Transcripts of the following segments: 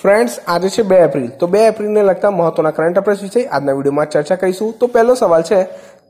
Friends આજે છે બે એપ્રિલ. તો બે એપ્રિલને લગતા મહત્વના કરંટ અફેર્સ વિશે આજના વિડીયોમાં ચર્ચા કરીશું. તો પહેલો સવાલ છે,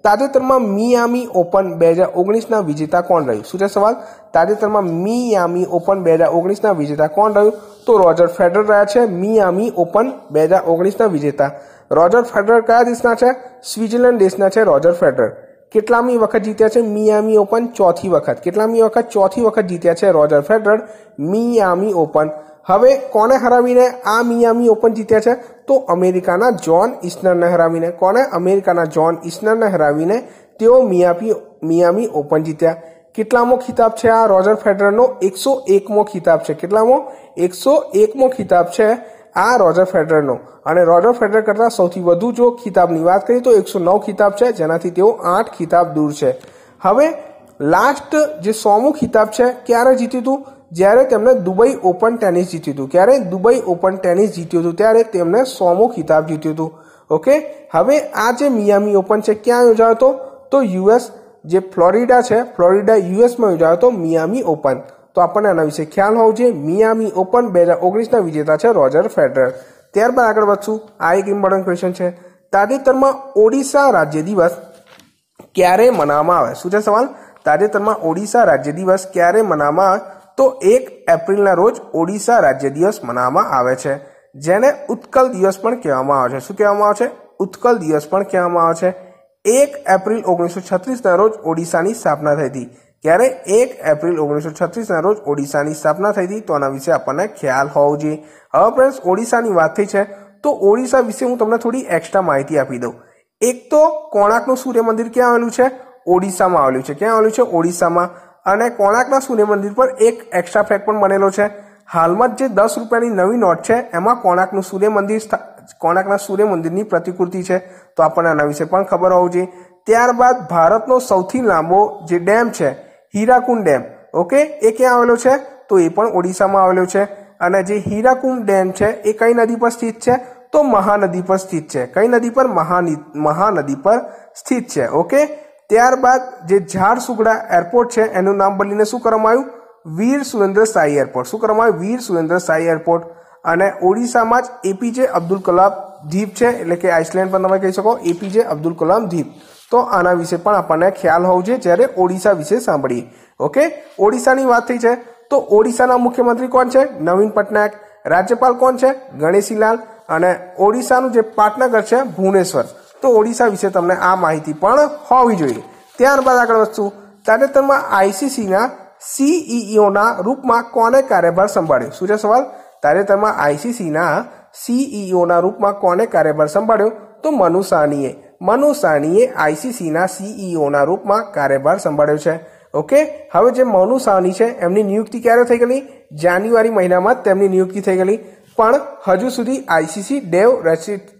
તાજેતરમાં મિયામી ઓપન બે હજાર ઓગણીસના વિજેતા કોણ રહ્યું? શું છે સવાલ? તાજેતરમાં મિયામી ઓપન બે હજાર ઓગણીસના વિજેતા કોણ રહ્યું? તો રોજર ફેડરર રહ્યા છે, મિયામી ઓપન બે હજાર ઓગણીસના વિજેતા. રોજર ફેડરર કયા દેશના છે? સ્વિટ્ઝરલેન્ડ દેશના છે રોજર ફેડરર. કેટલામી વખત જીત્યા છે? મિયામી ઓપન ચોથી વખત. કેટલામી વખત? ચોથી વખત જીત્યા છે રોજર ફેડરર મિયામી ઓપન. હવે કોને હરાવીને આ મિયામી ઓપન જીત્યા છે? તો અમેરિકાના જોન ઇસ્નરને હરાવીને. કોને? અમેરિકાના જોન ઇસ્નરને હરાવીને તેઓ મિયાપી, મિયામી ઓપન જીત્યા. કેટલામો ખિતાબ છે આ? રોજર ફેડરરનો એકસો એકમો ખિતાબ છે. કેટલામો? એકસો એકમો ખિતાબ છે આ રોજર ફેડરરનો. અને રોજર ફેડરર કરતાં સૌથી વધુ જો ખિતાબની વાત કરીએ તો એકસો નવ ખિતાબ છે, જેનાથી તેઓ આઠ ખિતાબ દૂર છે. હવે લાસ્ટ જે સોમું ખિતાબ છે, ક્યારે જીત્યું હતું? જ્યારે તેમણે દુબઈ ઓપન ટેનિસ જીત્યું હતું. ક્યારે દુબઈ ઓપન ટેનિસ જીત્યું હતું? ત્યારે તેમણે સોમું ખિતાબ જીત્યું હતું. ઓકે? હવે આ જે મિયામી ઓપન છે, ક્યાં યોજાયો હતો? તો યુએસ જે ફ્લોરિડા છે, ફ્લોરિડા યુએસમાં યોજાયો હતો, મિયામી ઓપન. તો આપણને આના વિશે ખ્યાલ હોવો જોઈએ. મિયામી ઓપન બે હજાર ઓગણીસના વિજેતા છે રોજર ફેડરર. ત્યારબાદ આગળ વધશું. આ એક ઇમ્પોર્ટન્ટ ક્વેશ્ચન છે. તાજેતરમાં ઓડિશા રાજ્ય દિવસ ક્યારે મનાવવામાં આવે? શું છે સવાલ? તાજેતરમાં ઓડિશા રાજ્ય દિવસ ક્યારે મનાવવામાં આવે? તો એક એપ્રિલના રોજ ઓડિશા રાજ્ય દિવસ મનાવવામાં આવે છે. જેને ઉત્કલ દિવસ પણ કહેવામાં આવે છે. શું કહેવામાં આવે છે? ઉત્કલ દિવસ પણ કહેવામાં આવે છે. એક એપ્રિલ ઓગણીસો છત્રીસના રોજ ઓડિશાની સ્થાપના થઈ હતી. ત્યારે એક એપ્રિલ ઓગણીસો છત્રીસના રોજ ઓડિશાની સ્થાપના થઈ હતી. તો આના વિશે આપણને ખ્યાલ હોવો જોઈએ. હવે ફ્રેન્ડ્સ ઓડિશાની વાત થઈ છે. તો ઓડિશા વિશે હું તમને થોડી એક્સ્ટ્રા માહિતી આપી દઉં. એક તો કોણાકનું સૂર્ય મંદિર ક્યાં આવેલું છે? ઓડિશામાં આવેલું છે. ક્યાં આવેલું છે? ઓડિશામાં. અને કોણાકના સૂર્ય મંદિર પર એક એક્સ્ટ્રા ફેક્ટ પણ બનેલો છે. હાલમાં જે દસ રૂપિયાની નવી નોટ છે, એમાં કોણાકનું સૂર્ય મંદિર કોણાકના સૂર્ય મંદિરની પ્રતિકૃતિ છે. તો આપણને આના વિશે પણ ખબર હોવું જોઈએ. ત્યારબાદ ભારતનો સૌથી લાંબો જે ડેમ છે હીરાકુંડ ડેમ. ઓકે? એ ક્યાં આવેલો છે? તો એ પણ ઓડિશામાં આવેલો છે. અને જે હીરાકુંડ ડેમ છે, એ કઈ નદી પર સ્થિત છે? તો મહાનદી પર સ્થિત છે. કઈ નદી પર? મહાનદી પર સ્થિત છે. ઓકે? ત્યારબાદ જે ઝારસુગડા એરપોર્ટ છે, એનું નામ બદલીને શું કરવામાં આવ્યું? વીર સુરેન્દ્ર સાઈ એરપોર્ટ. શું કરવામાં આવ્યું? વીર સુરેન્દ્ર સાઈ એરપોર્ટ. અને ઓડિશામાં જ એપીજે અબ્દુલ કલામ દ્વીપ છે, એટલે કે આઇસલેન્ડ પણ તમે કહી શકો એપીજે અબ્દુલ કલામ દ્વીપ. તો આના વિશે પણ આપણને ખ્યાલ હોવો જોઈએ જ્યારે ઓડિશા વિશે સાંભળીએ. ઓકે? ઓડિશાની વાત થઈ છે. તો ઓડિશાના મુખ્યમંત્રી કોણ છે? નવીન પટનાયક. રાજ્યપાલ કોણ છે? ગણેશીલાલ. અને ઓડિશાનું જે પાટનગર છે, ભુવનેશ્વર. તો ઓડિશા વિશે તમને આ માહિતી પણ હોવી જોઈએ. ત્યારબાદ આગળ વસ્તુ તાજેતરમાં આઈસીસીના સીઈઓના રૂપમાં કોને કાર્યભાર સંભાળ્યો? શું છે સવાલ? તાજેતરમાં આઈસીસીના સીઈઓના રૂપમાં કોને કાર્યભાર સંભાળ્યો? તો મનુ સાહનીએ મનુ સાહનીએ આઈસીસીના સીઈઓના રૂપમાં કાર્યભાર સંભાળ્યો છે. ઓકે? હવે જે મનુ સાહની છે, એમની નિયુક્તિ ક્યારે થઈ ગયેલી? જાન્યુઆરી મહિનામાં તેમની નિયુક્તિ થઈ ગયેલી. પણ હજુ સુધી આઈસીસી ડેવ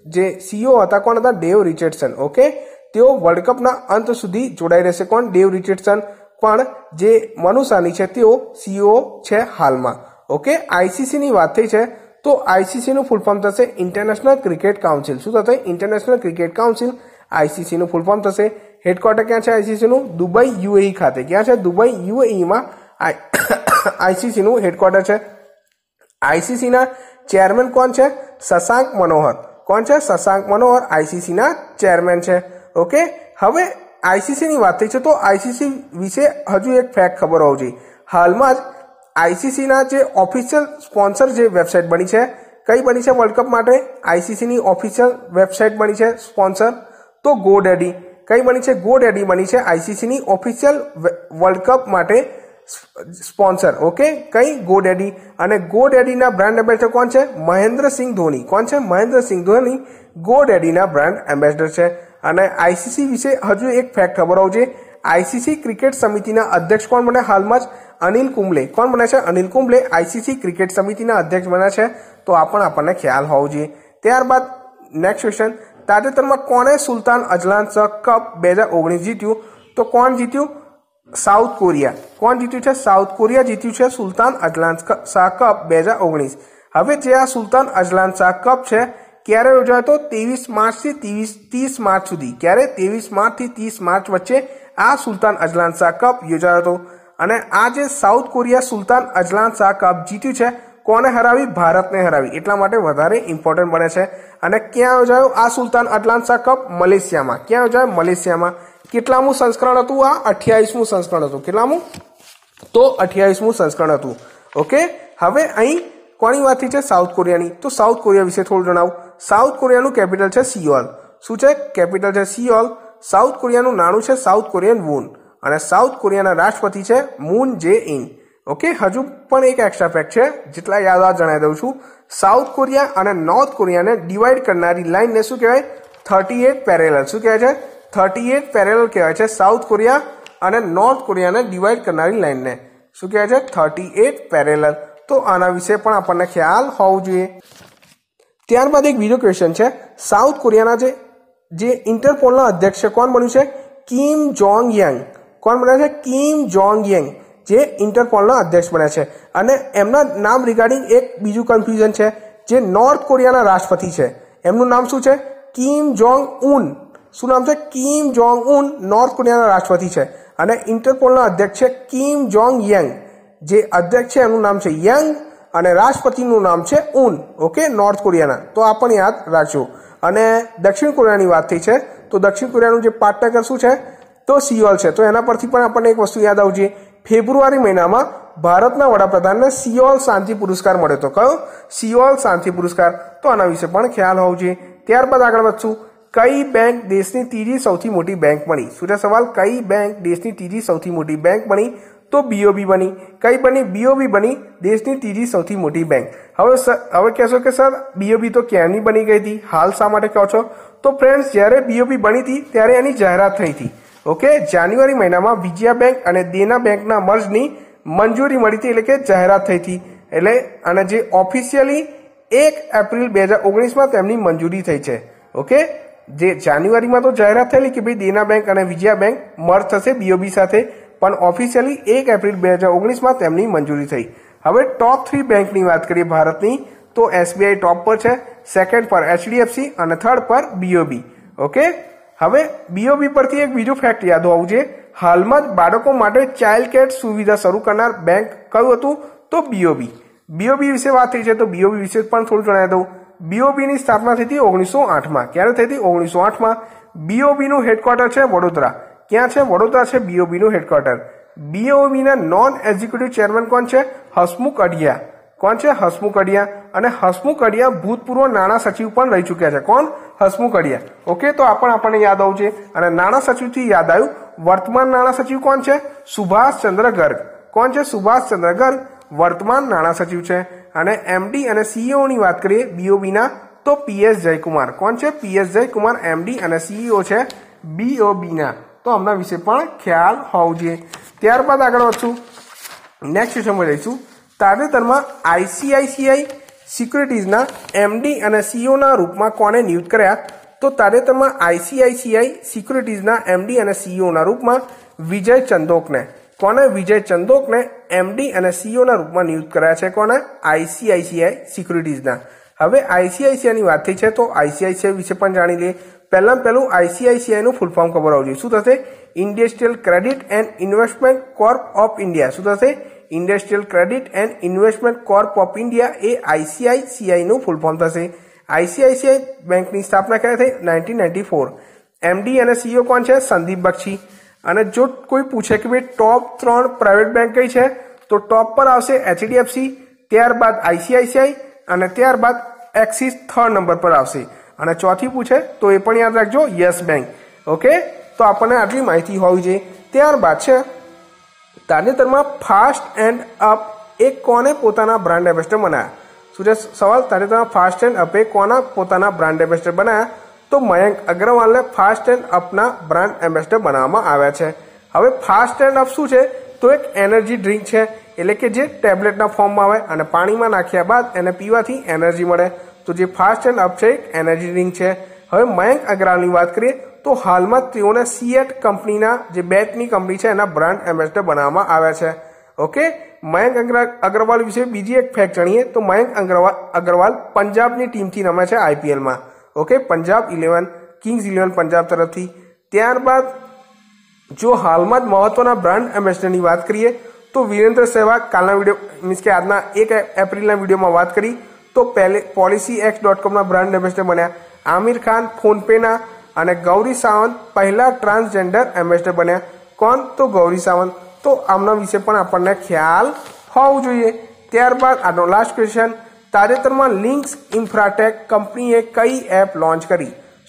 જે સીઓ હતા, કોણ હતા? Dave Richardson. ઓકે? તેઓ વર્લ્ડ કપના અંત સુધી જોડાઈ રહેશે. કોણ? ડેવ રિચર્ડસન. પણ જે મનુસાની છે, તેઓ સીઓ છે હાલમાં. ઓકે? આઈસીસીની વાત થઈ છે, તો આઈસીસીનું ફૂલ ફોર્મ થશે ઇન્ટરનેશનલ ક્રિકેટ કાઉન્સિલ શું થશે? ઇન્ટરનેશનલ ક્રિકેટ કાઉન્સિલ આઈસીસીનું ફૂલ ફોર્મ થશે. હેડક્વાર્ટર ક્યાં છે આઈસીસીનું? દુબઈ, યુએઈ ખાતે. ક્યાં છે? દુબઈ, યુએઈમાં આઈસીસીનું હેડક્વાર્ટર છે. આઈસીસીના ચેરમેન કોણ છે? શશાંક મનોહર. કોણ છે? શશાંક મનોહર, આઈસીસીના ચેરમેન છે. ઓકે હવે આઈસીસીની વાત થઈ છે તો આઈસીસી વિશે હજુ એક ફેક્ટ ખબર હોવી જોઈએ. હાલમાં જ આઈસીસીના જે ઓફિશિયલ સ્પોન્સર જે વેબસાઇટ બની છે, કઈ બની છે વર્લ્ડ કપ માટે? આઈસીસીની ઓફિશિયલ વેબસાઇટ બની છે સ્પોન્સર તો ગો ડેડી. કઈ બની છે? ગો ડેડી બની છે આઈસીસીની ઓફિશિયલ વર્લ્ડ કપ માટે સ્પોન્સર ઓકે? કઈ? GoDaddy. અને ગો ડેડીના બ્રાન્ડ એમ્બેસેડર કોણ છે? મહેન્દ્રસિંહ ધોની. કોણ છે? મહેન્દ્રસિંહ ધોની, ગો ડેડીના બ્રાન્ડ એમ્બેસેડર છે. અને આઈસીસી વિશે હજુ એક ફેક્ટ ખબર હોવું આઈસીસી ક્રિકેટ સમિતિના અધ્યક્ષ કોણ બને હાલમાં જ અનિલ કુંબલે. કોણ બને છે? અનિલ કુંબલે આઈસીસી ક્રિકેટ સમિતિના અધ્યક્ષ બન્યા છે. તો આ પણ આપણને ખ્યાલ હોવો જોઈએ. ત્યારબાદ નેક્સ્ટ ક્વેશ્ચન તાજેતરમાં કોણે સુલતાન અજલાન શાહ કપ બે હજાર ઓગણીસ જીત્યું? તો કોણ જીત્યું? South Korea. કોણ જીત્યું છે? સાઉથ કોરિયા જીત્યું છે સુલતાન અજલાન શાહ કપ બે હજાર ઓગણીસ. હવે જે આ સુલતાન અજલાન શાહ કપ છે, ક્યારે યોજાયો? હતો ત્રેવીસ માર્ચથી ત્રીસ ત્રીસ માર્ચ સુધી. ક્યારે? ત્રેવીસ માર્ચથી ત્રીસ માર્ચ વચ્ચે આ સુલતાન અજલાન શાહ કપ યોજાયો હતો. અને આ જે South Korea Sultan Azlan Shah cup જીત્યું છે કોને હરાવી? ભારતને હરાવી. એટલા માટે વધારે ઇમ્પોર્ટન્ટ બને છે. અને ક્યાં યોજાયો? આ સુલતાન અટલાન્સા કપ મલેશિયામાં. ક્યાં યોજાયો? મલેશિયામાં. કેટલામું સંસ્કરણ હતું આ? અઠ્યાવીસમું સંસ્કરણ હતું. કેટલામું? તો અઠ્યાવીસમું સંસ્કરણ હતું. ઓકે હવે અહીં કોની વાત છે? સાઉથ કોરિયાની. તો સાઉથ કોરિયા વિશે થોડું જણાવું. સાઉથ કોરિયાનું કેપિટલ છે સિયોલ. શું છે? કેપિટલ છે સિયોલ. સાઉથ કોરિયાનું નાણું છે સાઉથ કોરિયન વૂન. અને સાઉથ કોરિયાના રાષ્ટ્રપતિ છે મૂન જે ઇન. ઓકે, હજુ પણ એક એક્સ્ટ્રા ફેક્ટ છે, જેટલા યાદ આ જણાવી દઉં છું. સાઉથ કોરિયા અને નોર્થ કોરિયાને ડિવાઈડ કરનારી લાઇનને શું કહેવાય? થર્ટી એટ પેરેલલ શું કહેવાય છે? થર્ટી એટ પેરેલલ કહેવાય છે સાઉથ કોરિયા અને નોર્થ કોરિયાને ડિવાઈડ કરનારી લાઇનને શું કહેવાય છે? થર્ટી એટ પેરેલલ તો આના વિશે પણ આપણને ખ્યાલ હોવો જોઈએ. ત્યારબાદ એક બીજો ક્વેશ્ચન છે. સાઉથ કોરિયાના જે જે ઇન્ટરપોલના અધ્યક્ષ છે, કોણ બન્યું છે? કિમ જોંગ યંગ કોણ બન્યા છે? કિમ જોંગ યંગ જે ઇન્ટરપોલના અધ્યક્ષ બન્યા છે. અને એમના નામ રિગાર્ડિંગ એક બીજું કન્ફ્યુઝન છે, જે નોર્થ કોરિયાના રાષ્ટ્રપતિ છે. એમનું નામ શું છે? કિમ જોંગ ઉન શું નામ છે? કિમ જોંગ ઉન નોર્થ કોરિયાના રાષ્ટ્રપતિ છે. અને ઇન્ટરપોલના અધ્યક્ષ છે કિમ જોંગ યંગ જે અધ્યક્ષ છે, એમનું નામ છે યંગ અને રાષ્ટ્રપતિનું નામ છે ઉન ઓકે નોર્થ કોરિયાના તો આ પણ યાદ રાખજો. અને દક્ષિણ કોરિયાની વાત થઈ છે. તો દક્ષિણ કોરિયાનું જે પાટનગર શું છે? તો સિયોલ છે. તો એના પરથી પણ આપણને એક વસ્તુ યાદ આવશે. ફેબ્રુઆરી મહિનામાં ભારતના વડાપ્રધાનને સિયોલ શાંતિ પુરસ્કાર મળ્યો હતો. કયો? સિયોલ શાંતિ પુરસ્કાર. તો આના વિશે પણ ખ્યાલ હોવો જોઈએ ત્યારબાદ આગળ વધશું. કઈ બેંક દેશની ત્રીજી સૌથી મોટી બેંક બની? શું સવાલ? કઈ બેંક દેશની ત્રીજી સૌથી મોટી બેંક બની? તો બીઓબી બની. કઈ બની? બીઓબી બની દેશની ત્રીજી સૌથી મોટી બેંક. હવે હવે કહેશો કે સર બીઓબી તો ક્યારની બની ગઈ હતી? હાલ શા માટે કહો છો? તો ફ્રેન્ડ્સ જ્યારે બીઓબી બની હતી, ત્યારે એની જાહેરાત થઈ હતી. ઓકે જાન્યુઆરી મહિનામાં વિજયા બેંક અને દેના બેંકના મર્જની મંજૂરી મળી હતી એટલે કે જાહેરાત થઈ હતી. એટલે અને જે ઓફિશિયલી એક એપ્રિલ બે હજાર ઓગણીસમાં તેમની મંજૂરી થઈ છે. ઓકે જે જાન્યુઆરીમાં તો જાહેરાત થયેલી કે ભાઈ દેના બેંક અને વિજયા બેંક મર્જ થશે બીઓબી સાથે, પણ ઓફિશિયલી એક એપ્રિલ બે હજાર ઓગણીસમાં તેમની મંજૂરી થઈ. હવે ટોપ થ્રી બેંકની વાત કરીએ ભારતની, તો એસબીઆઈ ટોપ પર છે સેકન્ડ પર એચડીએફસી અને થર્ડ પર બીઓબી ઓકે હવે બીઓબી પરથી એક બીજું ફેક્ટ યાદ હોવું જોઈએ. હાલમાં જ બાળકો માટે ચાઇલ્ડ કેર સુવિધા શરૂ કરનાર બેંક કયું હતું? તો બીઓબી બીઓબી વિશે વાત થઈ છે તો બીઓબી વિશે પણ થોડું જણાવી દઉં. બીઓબીની સ્થાપના થઈ હતી ઓગણીસો આઠમાં. ક્યારે થઈ હતી? ઓગણીસો આઠમાં. બીઓબીનું હેડક્વાર્ટર છે વડોદરા. ક્યાં છે? વડોદરા છે બીઓબીનું હેડક્વાર્ટર બીઓબીના નોન એક્ઝિક્યુટિવ ચેરમેન કોણ છે? હસમુખ અડિયા કોણ છે? હસમુખ અડિયા અને હસમુખ અડિયા ભૂતપૂર્વ નાણાં સચિવ પણ રહી ચૂક્યા છે. કોણ? હસમુખ અડિયા ઓકે, તો આ પણ આપણને યાદ આવું છે અને નાણાં સચિવથી યાદ આવ્યું, વર્તમાન નાણાં સચિવ કોણ છે? સુભાષચંદ્ર ગર્ગ. કોણ છે? સુભાષચંદ્ર ગર્ગ, વર્તમાન નાણાં સચિવ છે. અને એમડી અને સીઈઓની વાત કરીએ બીઓબીના તો પીએસ જયકુમાર. કોણ છે? પીએસ જયકુમાર એમડી અને સીઈઓ છે બીઓબીના તો અમના વિશે પણ ખ્યાલ હોવો જોઈએ ત્યારબાદ આગળ વધશું. નેક્સ્ટ ક્વેશ્ચનમાં જઈશું. તાજેતરમાં આઈસીઆઈસીઆઈ સિક્યુરિટીઝના એમડી અને સીઈઓના રૂપમાં કોને નિયુક્ત કર્યા? તો તાજેતરમાં આઈસીઆઈસીઆઈ સિક્યુરિટીઝના એમડી અને સીઈઓના રૂપમાં વિજય ચંદોકને. કોને વિજય ચંદોકને એમડી અને સીઈઓના રૂપમાં નિયુક્ત કર્યા છે કોને આઈસીઆઈસીઆઈ સિક્યુરિટીઝના. હવે આઈસીઆઈસીઆઈની વાત થઈ છે તો આઈસીઆઈસીઆઈ વિશે પણ જાણી લઈએ. પહેલાં પહેલું આઈસીઆઈસીઆઈનું ફૂલ ફોર્મ ખબર હોવું શું થશે? Industrial credit and investment corp of India શું થશે? Industrial credit and investment corp of India એ આઈસીઆઈસીઆઈનું ફૂલ ફોર્મ થશે. આઈસીઆઈસીઆઈ બેંકની સ્થાપના ક્યારે થઈ? નાઇન્ટીન નાઇન્ટી ફોર એમડી અને સીઓ કોણ છે? સંદીપ બક્ષી. અને જો કોઈ પૂછે કે ભાઈ ટોપ ત્રણ પ્રાઇવેટ બેંક કઈ છે, તો ટોપ પર આવશે એચડીએફસી ત્યારબાદ આઈસીઆઈસીઆઈ અને ત્યારબાદ એક્સિસ થર્ડ નંબર પર આવશે. અને ચોથી પૂછે, તો એ પણ યાદ રાખજો યસ બેંક ઓકે તો આપણને આટલી માહિતી હોવી જોઈએ. ત્યારબાદ છે, તાજેતરમાં ફાસ્ટ એન્ડ અપ એ કોને પોતાના બ્રાન્ડ એમ્બેસડર બનાવ્યા શું છે સવાલ, તાજેતરમાં ફાસ્ટ એન્ડ અપે કોના પોતાના બ્રાન્ડ એમ્બેસડર બનાવ્યા તો મયંક અગ્રવાલને ફાસ્ટ એન્ડ અપના બ્રાન્ડ એમ્બેસડર બનાવવામાં આવ્યા છે. હવે ફાસ્ટ એન્ડ અપ શું છે? તો એક એનર્જી ડ્રિંક છે, એટલે કે જે ટેબ્લેટના ફોર્મમાં આવે અને પાણીમાં નાખ્યા બાદ એને પીવાથી એનર્જી મળે. તો જે ફાસ્ટ એન્ડ અપ છે, એક એનર્જી ડ્રિંક છે. હવે મયંક અગ્રવાલની વાત કરીએ તો હાલમાં તેઓને સીએટ કંપનીના જે બેટની કંપની છે, એના બ્રાન્ડ એમ્બેસડર બનાવવામાં આવ્યા છે. ઓકે? મયંક અગ્રવાલ વિશે બીજી એક ફેક્ટ જાણીએ. તો મયંક અગ્રવાલ અગ્રવાલ પંજાબની ટીમથી રમે છે આઈપીએલમાં okay? Punjab eleven kings eleven Punjab તરફથી. ત્યારબાદ, જો હાલમાં જ મહત્વના બ્રાન્ડ એમ્બેસડરની વાત કરીએ, તો વિરેન્દ્ર સહેવાગ કાલના વીડિયો મીન્સ કે આજના એક એપ્રિલના વિડીયોમાં વાત કરી. તો પહેલે પોલિસી એક્સ ડોટ કોમના બ્રાન્ડ એમ્બેસેડર બન્યા. આમિર ખાન ફોનપેના અને ગૌરી સાવંત પહેલા ટ્રાન્સજેન્ડર એમ્બેસેડર બન્યા. કોણ? તો ગૌરી સાવંત. તો આમના વિશે પણ આપણને ખ્યાલ હોવું જોઈએ. ત્યારબાદ આનો લાસ્ટ ક્વેશ્ચન તાજેતરમાં લિંક્સ ઇન્ફ્રાટેક કંપનીએ કઈ એપ લોન્ચ કરી?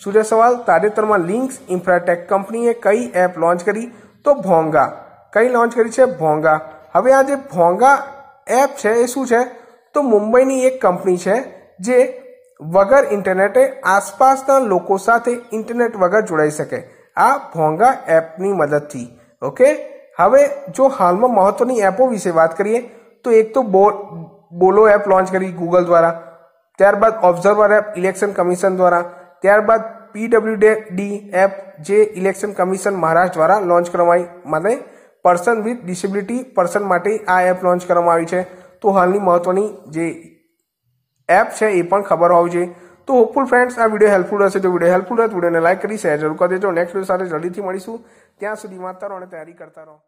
છે સવાલ, તાજેતરમાં લિંક્સ ઇન્ફ્રાટેક કંપનીએ કઈ એપ લોન્ચ કરી? તો ભોંગા. કઈ લોન્ચ કરી છે? ભોંગા. હવે આ જે ભોંગા એપ છે એ શું છે? તો મુંબઈની એક કંપની છે જે વગર ઇન્ટરનેટે આસપાસના લોકો સાથે ઇન્ટરનેટ વગર જોડાઈ શકે. આ ભોંગા એપની મદદથી. ઓકે? હવે જો હાલમાં મહત્વની એપો વિશે વાત કરીએ, તો એક તો બો બોલો એપ લોન્ચ કરી ગૂગલ દ્વારા, ત્યારબાદ ઓબ્ઝર્વર એપ ઇલેક્શન કમિશન દ્વારા, ત્યારબાદ પીડબ્લ્યુડી એપ જે ઇલેક્શન કમિશન મહારાષ્ટ્ર દ્વારા લોન્ચ કરવામાં માટે પર્સન વિથ ડિસેબિલિટી પર્સન માટે આ એપ લોન્ચ કરવામાં આવી છે. તો હાલની મહત્વની જે એપ છે, એ પણ ખબર હોવી જોઈએ. તો હોપફુલ ફ્રેન્ડ્સ આ વીડિયો હેલ્પફુલ હશે તો વીડિયો હેલ્પફુલ હોય વિડીયોને લાઇક કરી શેર જરૂર કરી દેજો. નેક્સ્ટ વીડિયો સાથે જલ્દીથી મળીશું. ત્યાં સુધી વાંચતા રહો અને તૈયારી કરતા રહો.